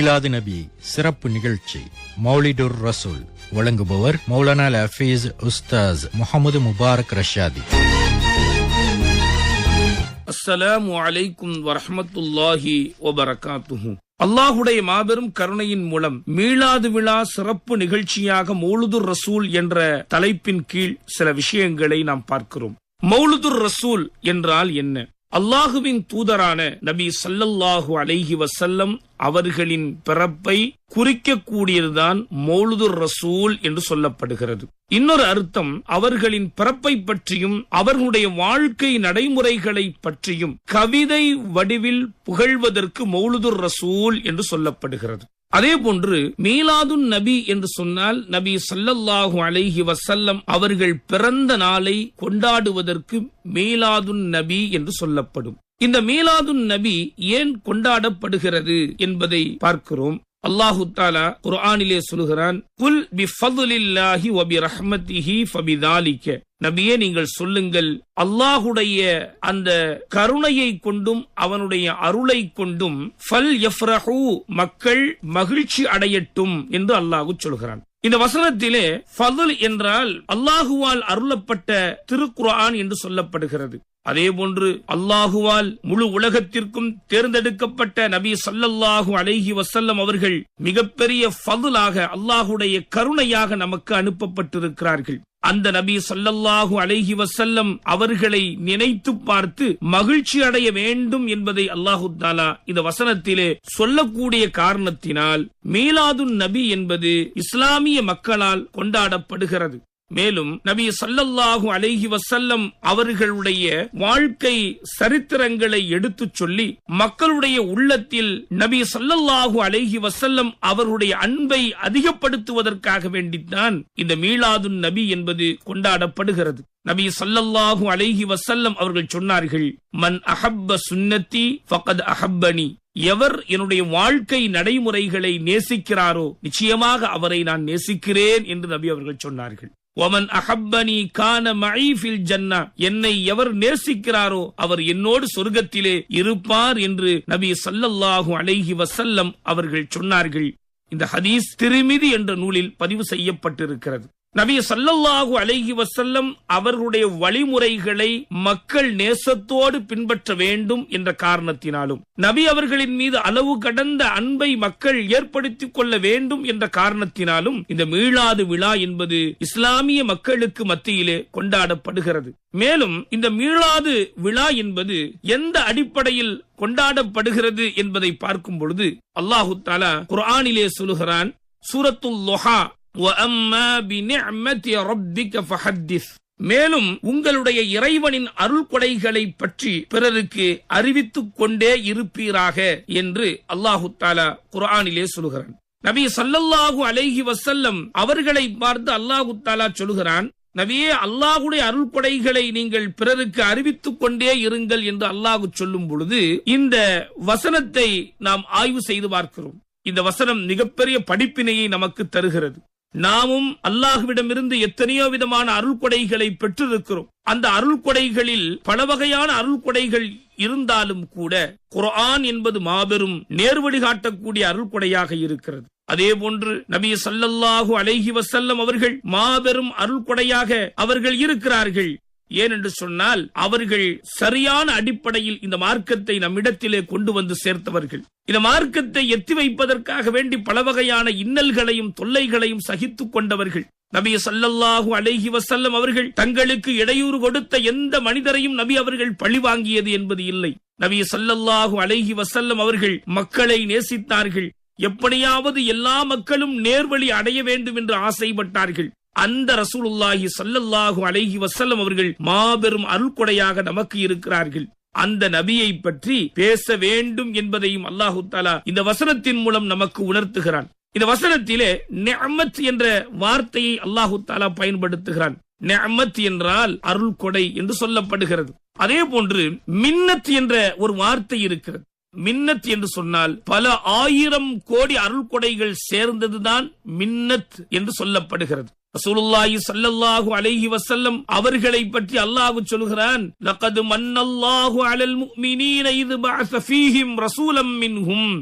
மீலாது நபி சிறப்பு நிகழ்ச்சி மௌலிடுர் ரசூல் வழங்குபவர் மௌலானா ஹஃபீஸ் உஸ்தாஸ் முகமது முபாரக் ரஷாதி. அஸ்ஸலாம் அலைக்கும் வரஹமத்துல்லாஹி வபரகாத்துஹு. அல்லாஹுடைய மாபெரும் கருணையின் மூலம் மீளாது விழா சிறப்பு நிகழ்ச்சியாக மௌலுதுர் ரசூல் என்ற தலைப்பின் கீழ் சில விஷயங்களை நாம் பார்க்கிறோம். மௌலுதுர் ரசூல் என்றால் என்ன? அல்லாஹுவின் தூதரான நபி சல்லல்லாஹு அலைஹி வசல்லம் அவர்களின் பிறப்பை குறிக்கக்கூடியதுதான் மௌலுதுர் ரசூல் என்று சொல்லப்படுகிறது. இன்னொரு அர்த்தம் அவர்களின் பிறப்பை பற்றியும் அவர்களுடைய வாழ்க்கை நடைமுறைகளை பற்றியும் கவிதை வடிவில் புகழ்வதற்கு மௌலுதுர் ரசூல் என்று சொல்லப்படுகிறது. அதே போன்று மீலாதுன் நபி என்று சொன்னால் நபி சல்லல்லாஹு அலைஹி வசல்லம் அவர்கள் பிறந்த நாளை கொண்டாடுவதற்கு மீலாதுன் நபி என்று சொல்லப்படும். இந்த மீலாதுன் நபி ஏன் கொண்டாடப்படுகிறது என்பதை பார்க்கிறோம். அல்லாஹு தாலா குர்ஆனிலே சொல்கிறான் குல் பி ஃபதுலில்லாஹி வ ரஹ்மத்திஹி ஃபபிதாலிக நபியே நீங்கள் சொல்லுங்கள் அல்லாஹுடைய அந்த கருணையை கொண்டும் அவனுடைய அருளை கொண்டும் ஃபல் யஃப்ரஹு மக்கள் மகிழ்ச்சி அடையட்டும் என்று அல்லாஹு சொல்கிறான். இந்த வசனத்திலே ஃபதுல் என்றால் அல்லாஹுவால் அருளப்பட்ட திருக்குர்ஆன் என்று சொல்லப்படுகிறது. அதே போன்று அல்லாஹுவால் முழு உலகத்திற்கும் தேர்ந்தெடுக்கப்பட்ட நபி சல்லல்லாஹு அலைஹி வசல்லம் அவர்கள் மிகப்பெரிய ஃபதுலாக அல்லாஹுடைய கருணையாக நமக்கு அனுப்பப்பட்டிருக்கிறார்கள். அந்த நபி சல்லல்லாஹு அலைஹி வசல்லம் அவர்களை நினைத்து பார்த்து மகிழ்ச்சி அடைய வேண்டும் என்பதை அல்லாஹு தாலா இந்த வசனத்திலே சொல்லக்கூடிய காரணத்தினால் மீலாது நபி என்பது இஸ்லாமிய மக்களால் கொண்டாடப்படுகிறது. மேலும் நபி சல்லல்லாஹு அலைஹி வசல்லம் அவர்களுடைய வாழ்க்கை சரித்திரங்களை எடுத்துச் சொல்லி மக்களுடைய உள்ளத்தில் நபி சல்லல்லாஹு அலைஹி வசல்லம் அவருடைய அன்பை அதிகப்படுத்துவதற்காக வேண்டித்தான் இந்த மீளாதுன் நபி என்பது கொண்டாடப்படுகிறது. நபி சல்லல்லாஹு அலைஹி வசல்லம் அவர்கள் சொன்னார்கள் மன் அஹப்ப சுன்னத்தி ஃபகத் அஹப்பனி. எவர் என்னுடைய வாழ்க்கை நடைமுறைகளை நேசிக்கிறாரோ நிச்சயமாக அவரை நான் நேசிக்கிறேன் என்று நபி அவர்கள் சொன்னார்கள். ஒமன் அஹப்பனி கான மঈஃபில் ஜன்னா என்னை எவர் நேசிக்கிறாரோ அவர் என்னோடு சொர்க்கத்திலே இருப்பார் என்று நபி சல்லல்லாஹு அலைஹி வசல்லம் அவர்கள் சொன்னார்கள். இந்த ஹதீஸ் திருமிதி என்ற நூலில் பதிவு செய்யப்பட்டிருக்கிறது. நபி சல்லல்லாஹு அலைஹி வசல்லம் அவர்களுடைய வழிமுறைகளை மக்கள் நேசத்தோடு பின்பற்ற வேண்டும் என்ற காரணத்தினாலும் நபி அவர்களின் மீது அளவு கடந்த அன்பை மக்கள் ஏற்படுத்திக் கொள்ள வேண்டும் என்ற காரணத்தினாலும் இந்த மீளாது விழா என்பது இஸ்லாமிய மக்களுக்கு மத்தியிலே கொண்டாடப்படுகிறது. மேலும் இந்த மீளாது விழா என்பது எந்த அடிப்படையில் கொண்டாடப்படுகிறது என்பதை பார்க்கும் பொழுது அல்லாஹு தாலா குர்ஆனிலே சொல்லுகிறான் சூரத்துல் லொஹா மேலும் உங்களுடைய இறைவனின் அருள் கொடைகளை பற்றி பிறருக்கு அறிவித்துக் கொண்டே இருப்பீராக என்று அல்லாஹு தாலா குரானிலே சொல்கிறான் நபி சல்லல்லாஹு அலைஹி வசல்லம் அவர்களை பார்த்து அல்லாஹு தாலா சொல்கிறான் நபியே அல்லாஹுடைய அருள் கொடைகளை நீங்கள் பிறருக்கு அறிவித்துக் கொண்டே இருங்கள் என்று அல்லாஹு சொல்லும் பொழுது இந்த வசனத்தை நாம் ஆய்வு செய்து பார்க்கிறோம். இந்த வசனம் மிகப்பெரிய படிப்பினையை நமக்கு தருகிறது. நாமும் அல்லாஹுவிடமிருந்து எத்தனையோ விதமான அருள் கொடைகளை பெற்றிருக்கிறோம். அந்த அருள் கொடைகளில் பல வகையான அருள் கொடைகள் இருந்தாலும் கூட குரான் என்பது மாபெரும் நேர்வழி காட்டக்கூடிய அருள் கொடையாக இருக்கிறது. அதே போன்று நபி சல்லல்லாஹு அலைஹி வசல்லம் அவர்கள் மாபெரும் அருள் கொடையாக அவர்கள் இருக்கிறார்கள். ஏனென்று சொன்னால் அவர்கள் சரியான அடிப்படையில் இந்த மார்க்கத்தை நம்மிடத்திலே கொண்டு வந்து சேர்த்தவர்கள். இந்த மார்க்கத்தை எத்தி வைப்பதற்காக வேண்டி பல வகையான இன்னல்களையும் தொல்லைகளையும் சகித்துக் கொண்டவர்கள். நபி சல்லல்லாஹூ அலைஹி வசல்லம் அவர்கள் தங்களுக்கு இடையூறு கொடுத்த எந்த மனிதரையும் நபி அவர்கள் பழி வாங்கியது என்பது இல்லை. நபி சல்லல்லாஹு அலைஹி வசல்லம் அவர்கள் மக்களை நேசித்தார்கள். எப்படியாவது எல்லா மக்களும் நேர்வழி அடைய வேண்டும் என்று ஆசைப்பட்டார்கள். அந்த ரசூலுல்லாஹி சல்லல்லாஹு அலைஹி வசல்லம் அவர்கள் மாபெரும் அருள்கொடையாக நமக்கு இருக்கிறார்கள். அந்த நபியை பற்றி பேச வேண்டும் என்பதையும் அல்லாஹு தாலா இந்த வசனத்தின் மூலம் நமக்கு உணர்த்துகிறான். இந்த வசனத்திலே நெமத் என்ற வார்த்தையை அல்லாஹு தாலா பயன்படுத்துகிறான். நெமத் என்றால் அருள் கொடை என்று சொல்லப்படுகிறது. அதே போன்று மின்னத் என்ற ஒரு வார்த்தை இருக்கிறது. மின்னத் என்று சொன்னால் பல ஆயிரம் கோடி அருள் கொடைகள் சேர்ந்ததுதான் மின்னத் என்று சொல்லப்படுகிறது. ரசூலுல்லாஹி ஸல்லல்லாஹு அலைஹி வஸல்லம் அவர்களை பற்றி அல்லாஹ் சொல்கிறான் லகத் மன்னல்லாஹு அலல் முஃமினீன இது பஅஸ ஃபீஹிம் ரசூலம் மின்ஹும்.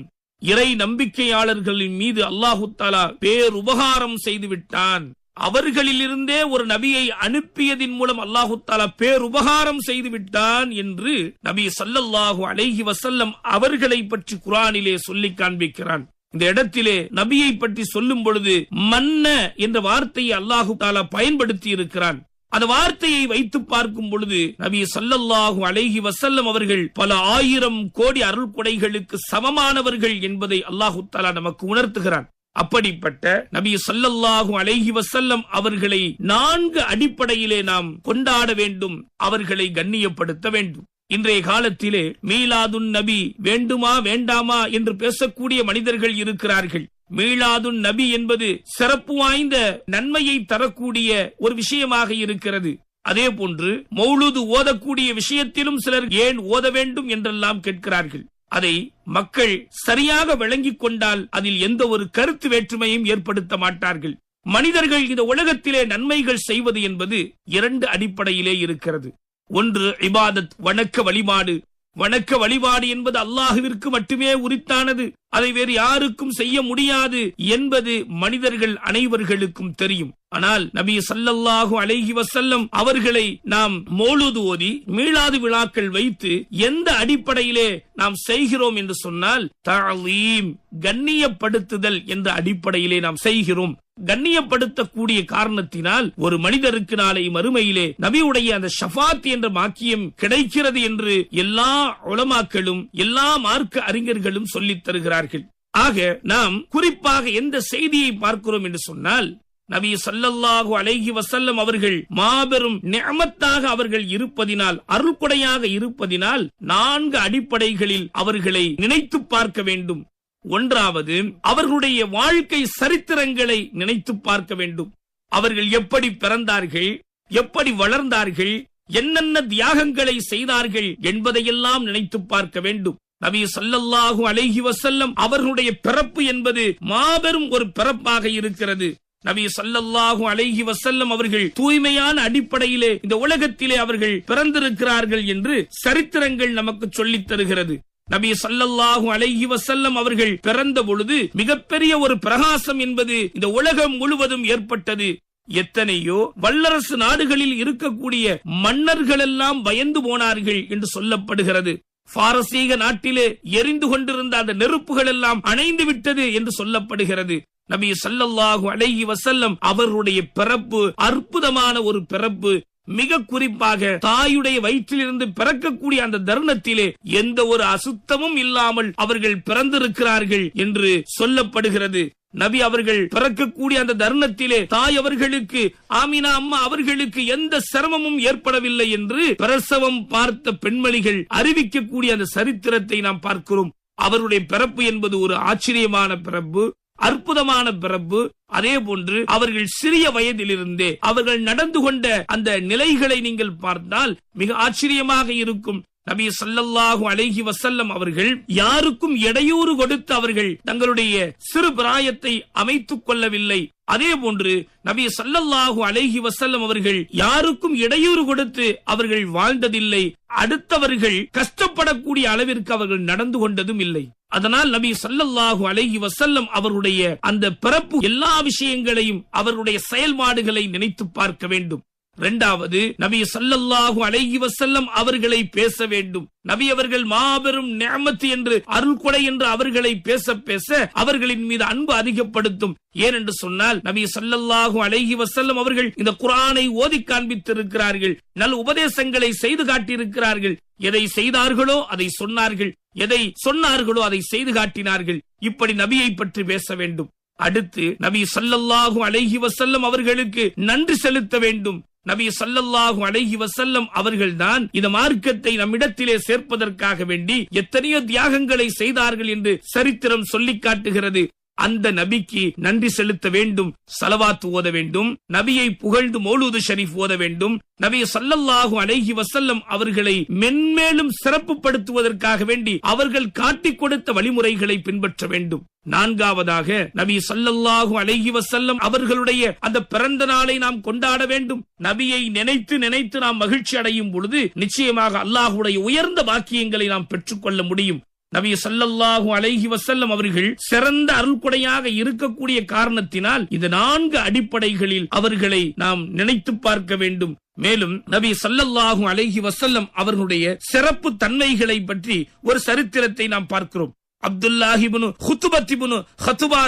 இறை நம்பிக்கையாளர்களின் மீது அல்லாஹு தாலா பேருபகாரம் செய்து விட்டான். அவர்களிலிருந்தே ஒரு நபியை அனுப்பியதின் மூலம் அல்லாஹு தாலா பேருபகாரம் செய்து விட்டான் என்று நபி சல்லல்லாஹு அலைஹி வசல்லம் அவர்களை பற்றி குரானிலே சொல்லி காண்பிக்கிறான். இந்த இடத்திலே நபியை பற்றி சொல்லும் பொழுது மன்ன என்ற வார்த்தையை அல்லாஹு தாலா பயன்படுத்தி இருக்கிறான். அந்த வார்த்தையை வைத்து பார்க்கும் பொழுது நபி சல்லல்லாஹு அலைஹி வசல்லம் அவர்கள் பல ஆயிரம் கோடி அருள் கொடைகளுக்கு சமமானவர்கள் என்பதை அல்லாஹு தாலா நமக்கு உணர்த்துகிறான். அப்படிப்பட்ட நபி சல்லல்லாஹு அலைஹி வசல்லம் அவர்களை நான்கு அடிப்படையிலே நாம் கொண்டாட வேண்டும் அவர்களை கண்ணியப்படுத்த வேண்டும். இன்றைய காலத்திலே மீலாதுன் நபி வேண்டுமா வேண்டாமா என்று பேசக்கூடிய மனிதர்கள் இருக்கிறார்கள். மீளாதுன் நபி என்பது சிறப்பு வாய்ந்த நன்மையை தரக்கூடிய ஒரு விஷயமாக இருக்கிறது. அதே போன்று மௌலுது ஓதக்கூடிய விஷயத்திலும் சிலர் ஏன் ஓத வேண்டும் என்றெல்லாம் கேட்கிறார்கள். அதை மக்கள் சரியாக விளங்கிக் கொண்டால் அதில் எந்த ஒரு கருத்து வேற்றுமையும் ஏற்படுத்த மாட்டார்கள். மனிதர்கள் இந்த உலகத்திலே நன்மைகள் செய்வது என்பது இரண்டு அடிப்படையிலே இருக்கிறது. ஒன்று இபாதத் வணக்க வழிபாடு. வணக்க வழிபாடு என்பது அல்லாஹுவிற்கு மட்டுமே உரித்தானது. அதை வேறு யாருக்கும் செய்ய முடியாது என்பது மனிதர்கள் அனைவர்களுக்கும் தெரியும். ஆனால் நபி சல்லல்லாஹு அலைஹி வசல்லம் அவர்களை நாம் மோழுது ஓதி மீளாது விழாக்கள் வைத்து எந்த அடிப்படையிலே நாம் செய்கிறோம் என்று சொன்னால் தாலீம் கண்ணியப்படுத்துதல் என்ற அடிப்படையிலே நாம் செய்கிறோம். கண்ணியப்படுத்தக்கூடிய காரணத்தினால் ஒரு மனிதருக்கு நாளை மறுமையிலே நபியுடைய அந்த ஷஃபாத் என்ற மாக்கியம் கிடைக்கிறது என்று எல்லா உலமாக்களும் எல்லா மார்க்க அறிஞர்களும் சொல்லித் தருகிறார்கள். ஆக நாம் குறிப்பாக எந்த செய்தியை பார்க்கிறோம் என்று சொன்னால் நபி சல்லல்லாஹு அலைஹி வசல்லம் அவர்கள் மாபெரும் நியமத்தாக அவர்கள் இருப்பதினால் அருள்கொடையாக இருப்பதினால் நான்கு அடிப்படைகளில் அவர்களை நினைத்து பார்க்க வேண்டும். ஒன்றாவது அவர்களுடைய வாழ்க்கை சரித்திரங்களை நினைத்து பார்க்க வேண்டும். அவர்கள் எப்படி பிறந்தார்கள் எப்படி வளர்ந்தார்கள் என்னென்ன தியாகங்களை செய்தார்கள் என்பதையெல்லாம் நினைத்து பார்க்க வேண்டும். நபி சல்லல்லாஹு அலைஹி வசல்லம் அவர்களுடைய பிறப்பு என்பது மாபெரும் ஒரு பிறப்பாக இருக்கிறது. நபி சல்லல்லாஹு அலைஹி வசல்லம் அவர்கள் தூய்மையான அடிப்படையிலே இந்த உலகத்திலே அவர்கள் பிறந்திருக்கிறார்கள் என்று சரித்திரங்கள் நமக்கு சொல்லித் தருகிறது. நபி சல்லல்லாஹு அலைஹி வசல்லம் அவர்கள் பிறந்த பொழுது மிகப்பெரிய ஒரு பிரகாசம் என்பது இந்த உலகம் முழுவதும் ஏற்பட்டது. எத்தனையோ வல்லரசு நாடுகளில் இருக்கக்கூடிய மன்னர்கள் எல்லாம் பயந்து போனார்கள் என்று சொல்லப்படுகிறது. பாரசீக நாட்டிலே எரிந்து கொண்டிருந்த அந்த நெருப்புகள் எல்லாம் அணைந்து விட்டது என்று சொல்லப்படுகிறது. நபி சல்லல்லாஹு அலைஹி வசல்லம் அவருடைய பிறப்பு அற்புதமான ஒரு பிறப்பு. மிக குறிப்பாக தாயுடைய வயிற்றிலிருந்து பிறக்கக்கூடிய அந்த தருணத்திலே எந்த ஒரு அசுத்தமும் இல்லாமல் அவர்கள் பிறந்திருக்கிறார்கள் என்று சொல்லப்படுகிறது. நபி அவர்கள் பிறக்கக்கூடிய அந்த தருணத்திலே தாய் அவர்களுக்கு ஆமினா அம்மா அவர்களுக்கு எந்த சிரமமும் ஏற்படவில்லை என்று பிரசவம் பார்த்த பெண்மணிகள் அறிவிக்கக்கூடிய அந்த சரித்திரத்தை நாம் பார்க்கிறோம். அவருடைய பிறப்பு என்பது ஒரு ஆச்சரியமான பிறப்பு. அற்புதமான பிறப்பு அதே போன்று அவர்கள் சிறிய வயதிலிருந்தே அவர்கள் நடந்து கொண்ட அந்த நிலைகளை நீங்கள் பார்த்தால் மிக ஆச்சரியமாக இருக்கும். நபி சல்லல்லாஹு அலைஹி வசல்லம் அவர்கள் யாருக்கும் இடையூறு கொடுத்து அவர்கள் தங்களுடைய சிறு பிராயத்தை அமைத்துக் கொள்ளவில்லை. அதே போன்று நபி சல்லல்லாஹு அலைஹி வசல்லம் அவர்கள் யாருக்கும் இடையூறு கொடுத்து அவர்கள் வாழ்ந்ததில்லை. அடுத்தவர்கள் கஷ்டப்படக்கூடிய அளவிற்கு அவர்கள் நடந்து கொண்டதும் இல்லை. அதனால் நபி சல்லல்லாஹு அலஹி வசல்லம் அவருடைய அந்த பிறப்பு எல்லா விஷயங்களையும் அவருடைய செயல்பாடுகளை நினைத்து பார்க்க வேண்டும். இரண்டாவது நபி சல்லல்லாஹு அலைஹி வசல்லம் அவர்களை பேச வேண்டும். நபி அவர்கள் மாபெரும் நேமத்து என்று அருள்கொடை என்று அவர்களை பேச பேச அவர்களின் மீது அன்பு அதிகப்படுத்தும். ஏனென்று சொன்னால் நபி சல்லல்லாஹு அலைஹி வசல்லம் அவர்கள் இந்த குரானை ஓதி காண்பித்திருக்கிறார்கள். நல் உபதேசங்களை செய்து காட்டியிருக்கிறார்கள். எதை செய்தார்களோ அதை சொன்னார்கள். எதை சொன்னார்களோ அதை செய்து காட்டினார்கள். இப்படி நபியை பற்றி பேச வேண்டும். அடுத்து நபி சல்லல்லாஹு அலைஹி வசல்லம் அவர்களுக்கு நன்றி செலுத்த வேண்டும். நபி சல்லல்லாஹு அலஹி வசல்லம் அவர்கள்தான் இந்த மார்க்கத்தை நம்மிடத்திலே சேர்ப்பதற்காக வேண்டி எத்தனையோ தியாகங்களை செய்தார்கள் என்று சரித்திரம் சொல்லி காட்டுகிறது. அந்த நபிக்கு நன்றி செலுத்த வேண்டும் சலவாத்து ஓத வேண்டும் நபியை புகழ்ந்து மௌலூது ஷரீஃப் ஓத வேண்டும் நபிய சல்லல்லாஹு அலைஹி வசல்லம் அவர்களை மென்மேலும் சிறப்புப்படுத்துவதற்காக வேண்டி அவர்கள் காட்டிக் கொடுத்த வழிமுறைகளை பின்பற்ற வேண்டும். நான்காவதாக நபி சல்லல்லாஹு அலைஹி வசல்லம் அவர்களுடைய அந்த பிறந்த நாளை நாம் கொண்டாட வேண்டும். நபியை நினைத்து நினைத்து நாம் மகிழ்ச்சி அடையும் பொழுது நிச்சயமாக அல்லாஹுடைய உயர்ந்த வாக்கியங்களை நாம் பெற்றுக்கொள்ள முடியும். நபி சல்லல்லாஹு அலைஹி வசல்லம் அவர்கள் சிறந்த அருள்கொடையாக இருக்கக்கூடிய காரணத்தினால் இந்த நான்கு அடிப்படைகளில் அவர்களை நாம் நினைத்து பார்க்க வேண்டும். மேலும் நபி சல்லல்லாஹு அலைஹி வசல்லம் அவர்களுடைய சிறப்பு தன்மைகளை பற்றி ஒரு சரித்திரத்தை நாம் பார்க்கிறோம். அப்துல்லாஹிபுனு ஹுத்துபத்திபுனு ஹத்துபா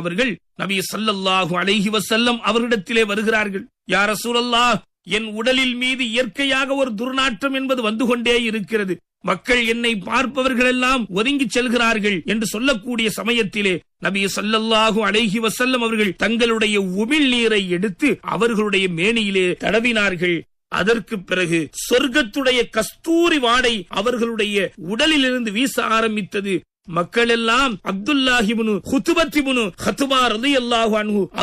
அவர்கள் நபி சல்லல்லாஹு அலைஹி வசல்லம் அவர்களிடத்திலே வருகிறார்கள். யார் சூழல்லா என் உடலில் மீது இயற்கையாக ஒரு துர்நாற்றம் என்பது வந்து கொண்டே இருக்கிறது. மக்கள் என்னை பார்ப்பவர்கள் எல்லாம் ஒதுங்கி செல்கிறார்கள் என்று சொல்லக்கூடிய சமயத்திலே நபி சல்லல்லாஹு அழகி வசல்லம் அவர்கள் தங்களுடைய உமிழ் நீரை எடுத்து அவர்களுடைய மேனியிலே தடவினார்கள். அதற்கு பிறகு சொர்க்கத்துடைய கஸ்தூரி வாடை அவர்களுடைய உடலிலிருந்து வீச ஆரம்பித்தது. மக்கள் எல்லாம் அப்துல்லாஹிபுனு ஹுத்துபத்திபுனு ஹத்துபா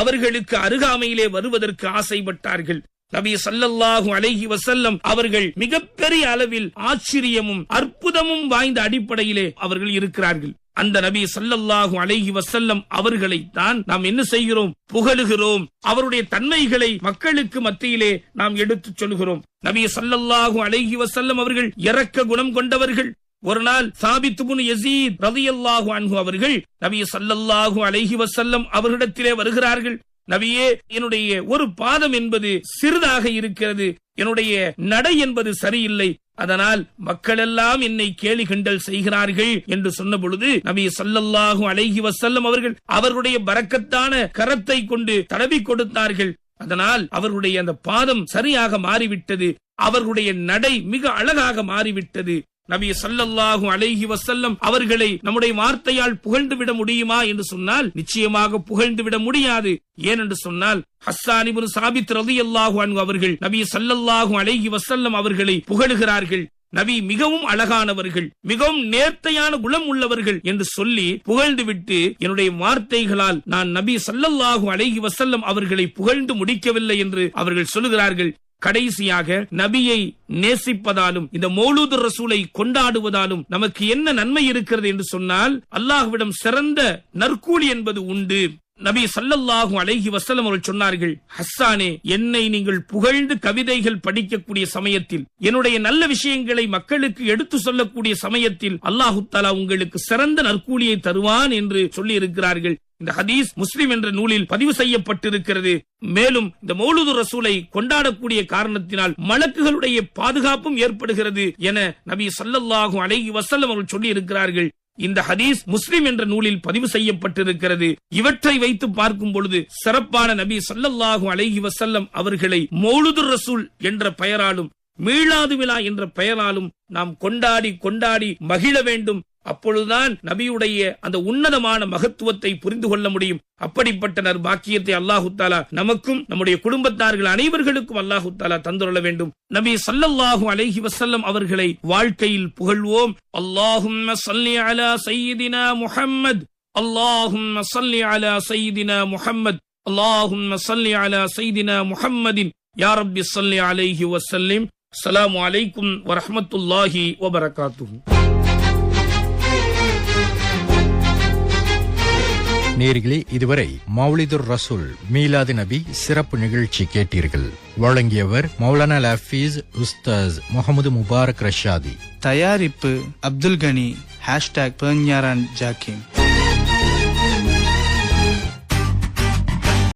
அவர்களுக்கு அருகாமையிலே வருவதற்கு ஆசைப்பட்டார்கள். நபி சல்லல்லாஹு அலைஹி வசல்லம் அவர்கள் மிகப்பெரிய அளவில் ஆச்சரியமும் அற்புதமும் வாய்ந்த அடிப்படையிலே அவர்கள் இருக்கிறார்கள். அந்த நபி சல்லல்லாஹு அலைஹி வசல்லம் அவர்களை தான் நாம் என்ன செய்கிறோம்? புகழுகிறோம். அவருடைய தன்மைகளை மக்களுக்கு மத்தியிலே நாம் எடுத்துச் சொல்கிறோம். நபி சல்லல்லாஹு அலைஹி வசல்லம் அவர்கள் இறக்க குணம் கொண்டவர்கள். ஒரு நாள் சாபித் இப்னு யஸீத் அன்ஹு அவர்கள் நபி சல்லல்லாஹு அலைஹி வசல்லம் அவர்களிடத்திலே வருகிறார்கள். நபியே என்னுடைய ஒரு பாதம் என்பது சிறிதாக இருக்கிறது. என்னுடைய நடை என்பது சரியில்லை. அதனால் மக்கள் எல்லாம் என்னை கேலி கிண்டல் செய்கிறார்கள் என்று சொன்ன பொழுது நபி ஸல்லல்லாஹு அழகி வசல்லம் அவர்கள் அவர்களுடைய பறக்கத்தான கரத்தை கொண்டு தடவி கொடுத்தார்கள். அதனால் அவர்களுடைய அந்த பாதம் சரியாக மாறிவிட்டது. அவர்களுடைய நடை மிக அழகாக மாறிவிட்டது. நபி ஸல்லல்லாஹு அலைஹி வசல்லம் அவர்களை நம்முடைய வார்த்தையால் புகழ்ந்து விட முடியுமா என்று சொன்னால் நிச்சயமாக புகழ்ந்து விட முடியாது. ஏனென்று சொன்னால் ஹஸ்ஸான் இப்னு சாபித் ரலியல்லாஹு அன்ஹு அவர்கள் நபி ஸல்லல்லாஹு அலைஹி வசல்லம் அவர்களை புகழுகிறார்கள். நபி மிகவும் அழகானவர்கள் மிகவும் நேர்த்தையான குணம் உள்ளவர்கள் என்று சொல்லி புகழ்ந்துவிட்டு என்னுடைய வார்த்தைகளால் நான் நபி ஸல்லல்லாஹு அலைஹி வசல்லம் அவர்களை புகழ்ந்து முடிக்கவில்லை என்று அவர்கள் சொல்லுகிறார்கள். கடைசியாக நபியை நேசிப்பதாலும் இந்த மௌலூது ரசூலை கொண்டாடுவதாலும் நமக்கு என்ன நன்மை இருக்கிறது என்று சொன்னால் அல்லாஹ்விடம் சிறந்த நற்கூலி என்பது உண்டு. நபி சல்லல்லாஹும் அலைஹி வசலம் அவர்கள் சொன்னார்கள் ஹஸ்ஸானே என்னை நீங்கள் புகழ்ந்து கவிதைகள் படிக்கக்கூடிய சமயத்தில் என்னுடைய நல்ல விஷயங்களை மக்களுக்கு எடுத்து சொல்லக்கூடிய சமயத்தில் அல்லாஹு தாலா உங்களுக்கு சிறந்த நற்கூலியை தருவான் என்று சொல்லி இருக்கிறார்கள் இந்த ஹதீஸ் முஸ்லிம் என்ற நூலில் பதிவு செய்யப்பட்டிருக்கிறது. மேலும் இந்த மௌலுது ரசூலை கொண்டாடக்கூடிய காரணத்தினால் மலக்குகளுடைய பாதுகாப்பும் ஏற்படுகிறது என நபி சல்லல்லாஹும் அலைஹி வஸல்லம் அவர்கள் சொல்லி இருக்கிறார்கள் இந்த ஹதீஸ் முஸ்லிம் என்ற நூலில் பதிவு செய்யப்பட்டிருக்கிறது. இவற்றை வைத்து பார்க்கும் பொழுது சிறப்பான நபி சல்லல்லாஹு அலஹி வசல்லம் அவர்களை மௌலுது ரசூல் என்ற பெயராலும் மீளாது விழா என்ற பெயராலும் நாம் கொண்டாடி கொண்டாடி மகிழ வேண்டும் அப்பொழுதுதான் நபியுடைய அந்த உன்னதமான மகத்துவத்தை புரிந்து கொள்ள முடியும். அப்படிப்பட்ட நற்பாக்கியத்தை அல்லாஹு தாலா நமக்கும் நம்முடைய குடும்பத்தார்கள் அனைவர்களுக்கும் அல்லாஹு தாலா தந்துள்ள வேண்டும். நபி ஸல்லல்லாஹு அலஹி வசல்லம் அவர்களை வாழ்க்கையில் புகழ்வோம். அல்லாஹும் முஹம்மத். அல்லாஹும் சையதினா முஹம்மத். அல்லாஹும் சையதினா முஹம்மதின். யா ரப்பி அலைஹி வசல்லிம் அலாம் அலைக்கும் வரஹ்மத்துல்லாஹி நேர்களே இதுவரை மௌலிதுர் ரசூல் மீலாது நபி சிறப்பு நிகழ்ச்சி கேட்டீர்கள். வழங்கியவர் மௌலானா லஃபீஸ் உஸ்தாஸ் முகமது முபாரக் ரஷாதி. தயாரிப்பு அப்துல் கனி ஹேஷ்டாக் பேஞ்ஞாரான் ஜாக்கிம்.